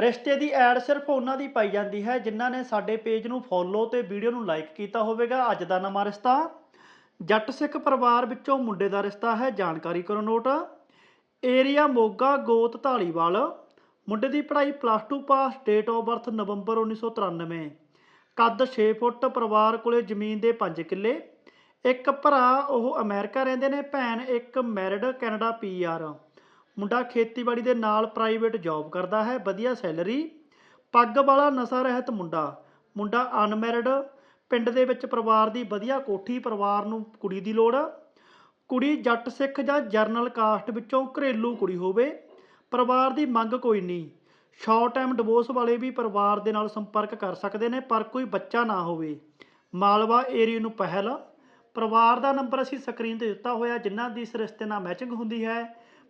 ਰਿਸ਼ਤੇ ਦੀ ਐਡ ਸਿਰਫ ਉਹਨਾਂ ਦੀ ਪਾਈ ਜਾਂਦੀ ਹੈ ਜਿਨ੍ਹਾਂ ਨੇ ਸਾਡੇ ਪੇਜ ਨੂੰ ਫੋਲੋ ਤੇ ਵੀਡੀਓ ਨੂੰ ਲਾਈਕ ਕੀਤਾ ਹੋਵੇਗਾ। ਅੱਜ ਦਾ ਨਵਾਂ ਰਿਸ਼ਤਾ ਜੱਟ ਸਿੱਖ ਪਰਿਵਾਰ ਵਿੱਚੋਂ ਮੁੰਡੇ ਦਾ ਰਿਸ਼ਤਾ ਹੈ। ਜਾਣਕਾਰੀ ਕਰੋ ਨੋਟ। ਏਰੀਆ ਮੋਗਾ ਗੋਤ ਢਾਲੀਵਾਲ ਮੁੰਡੇ ਦੀ ਪੜ੍ਹਾਈ plus 2 pass date of birth ਨਵੰਬਰ 1993 ਕੱਦ 6 ਫੁੱਟ, ਪਰਿਵਾਰ ਕੋਲੇ ਜ਼ਮੀਨ ਦੇ 5 ਕਿੱਲੇ। ਇੱਕ ਭਰਾ, ਉਹ ਅਮਰੀਕਾ ਰਹਿੰਦੇ ਨੇ। ਭੈਣ ਇੱਕ ਮੈਰਿਡ ਕੈਨੇਡਾ ਪੀਆਰ ਮੁੰਡਾ ਖੇਤੀਬਾੜੀ ਦੇ ਨਾਲ ਪ੍ਰਾਈਵੇਟ ਜੌਬ ਕਰਦਾ ਹੈ, ਵਧੀਆ ਸੈਲਰੀ ਪੱਗ ਵਾਲਾ ਨਸ਼ਾ ਰਹਿਤ ਮੁੰਡਾ ਮੁੰਡਾ ਅਨਮੈਰਿਡ ਪਿੰਡ ਦੇ ਵਿੱਚ ਪਰਿਵਾਰ ਦੀ ਵਧੀਆ ਕੋਠੀ, ਪਰਿਵਾਰ ਨੂੰ ਕੁੜੀ ਦੀ ਲੋੜ, ਕੁੜੀ ਜੱਟ ਸਿੱਖ ਜਾਂ ਜਰਨਲ ਕਾਸਟ ਵਿੱਚੋਂ ਘਰੇਲੂ ਕੁੜੀ ਹੋਵੇ, ਪਰਿਵਾਰ ਦੀ ਮੰਗ ਕੋਈ ਨਹੀਂ ਸ਼ਾਰਟ ਟਾਈਮ ਡਿਵੋਰਸ ਵਾਲੇ ਵੀ ਪਰਿਵਾਰ ਦੇ ਨਾਲ ਸੰਪਰਕ ਕਰ ਸਕਦੇ ਨੇ, ਪਰ ਕੋਈ ਬੱਚਾ ਨਾ ਹੋਵੇ, ਮਾਲਵਾ ਏਰੀਆ ਨੂੰ ਪਹਿਲ, ਪਰਿਵਾਰ ਦਾ ਨੰਬਰ ਅਸੀਂ ਸਕਰੀਨ ਤੇ ਦਿੱਤਾ ਹੋਇਆ, ਜਿਨ੍ਹਾਂ ਦੀ ਇਸ ਰਿਸ਼ਤੇ ਨਾਲ ਮੈਚਿੰਗ ਹੁੰਦੀ ਹੈ